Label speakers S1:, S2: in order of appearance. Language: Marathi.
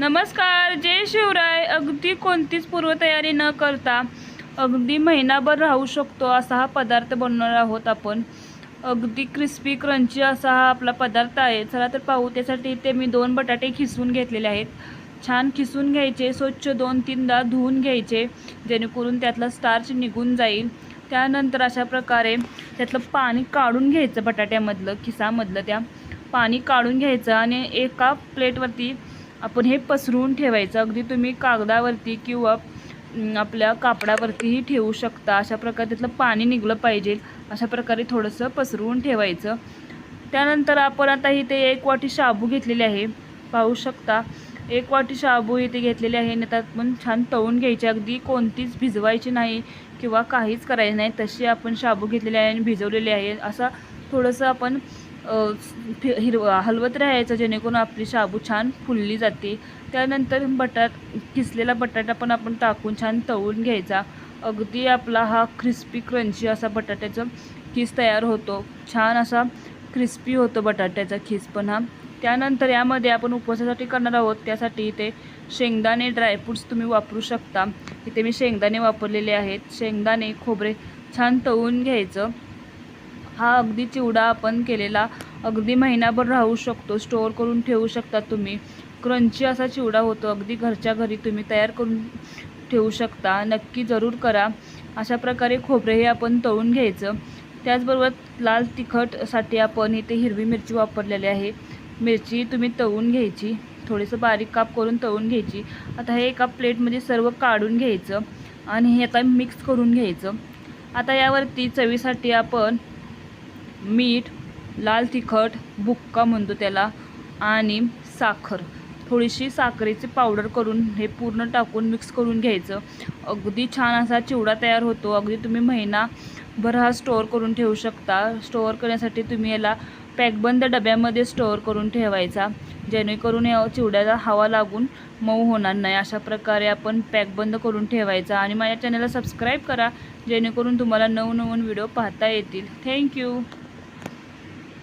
S1: नमस्कार जय शिवराय. अगदी कोणतीच पूर्वतयारी न करता अगदी महिनाभर राहू शकतो असा हा पदार्थ बनवणार आहोत आपण. अगदी क्रिस्पी क्रंची असा हा आपला पदार्थ आहे. चला तर पाहू त्यासाठी ते मी दोन बटाटे खिसून घेतलेले आहेत. छान खिसून घ्यायचे स्वच्छ दोन तीनदा धुवून घ्यायचे जेणेकरून त्यातला स्टार्च निघून जाईल. त्यानंतर अशा प्रकारे त्यातलं पाणी काढून घ्यायचं बटाट्यामधलं खिसामधलं त्या. पाणी काढून घ्यायचं आणि एका प्लेटवरती आपण हे पसरवून ठेवायचं. अगदी तुम्ही कागदावरती किंवा आपल्या कापडावरतीही ठेवू शकता. अशा प्रकारे त्यातलं पाणी निघलं पाहिजे. अशा प्रकारे थोडंसं पसरवून ठेवायचं. त्यानंतर आपण आता इथे एक वाटी शाबू घेतलेली आहे. पाहू शकता. एक वाटी शाबू इथे घेतलेली आहे. आणि त्यात पण छान तळून घ्यायची. अगदी कोणतीच भिजवायची नाही किंवा काहीच करायचं नाही. तशी आपण शाबू घेतलेली आहे आणि भिजवलेली आहे. असं थोडंसं आपण फि- हिरवा हलवत राहायचं जेणेकरून आपली शाबू छान फुलली जाते. त्यानंतर बटाट किसलेला बटाटा पण आपण टाकून छान तळून घ्यायचा. अगदी आपला हा क्रिस्पी क्रंची असा बटाट्याचा खीस तयार होतो. छान असा क्रिस्पी होतो बटाट्याचा खीस पण हा. त्यानंतर यामध्ये आपण उपवासासाठी करणार आहोत. त्यासाठी इथे शेंगदाणे ड्रायफ्रूट्स तुम्ही वापरू शकता. इथे मी शेंगदाणे वापरलेले आहेत. शेंगदाणे खोबरे छान तळून घ्यायचं. हा अगदी चिवडा आपण केलेला अगदी महिनाभर राहू शकतो स्टोअर करून ठेवू शकता तुम्ही. क्रंची असा चिवडा होतो अगदी घरच्या घरी तुम्ही तयार करून ठेवू शकता. नक्की जरूर करा. अशा प्रकारे खोबरेही आपण तळून घ्यायचं. त्याचबरोबर लाल तिखटसाठी आपण इथे हिरवी मिरची वापरलेली आहे. मिरची तुम्ही तळून घ्यायची. थोडंसं बारीक काप करून तळून घ्यायची. आता हे एका प्लेटमध्ये सर्व काढून घ्यायचं आणि हे आता मिक्स करून घ्यायचं. आता यावरती चवीसाठी आपण मीठ लाल तिखट बुक्का म्हणतो त्याला आणि साखर. थोडीशी साखरेची पावडर करून हे पूर्ण टाकून मिक्स करून घ्यायचं. अगदी छान असा चिवडा तयार होतो. अगदी तुम्ही महिनाभर हा स्टोअर करून ठेवू शकता. स्टोअर करण्यासाठी तुम्ही याला पॅकबंद डब्यामध्ये स्टोअर करून ठेवायचा. जेणेकरून या चिवड्याला हवा लागून मऊ होणार नाही. अशा प्रकारे आपण पॅकबंद करून ठेवायचा. आणि माझ्या चॅनलला सबस्क्राईब करा जेणेकरून तुम्हाला नवनवीन व्हिडिओ पाहता येतील. थँक्यू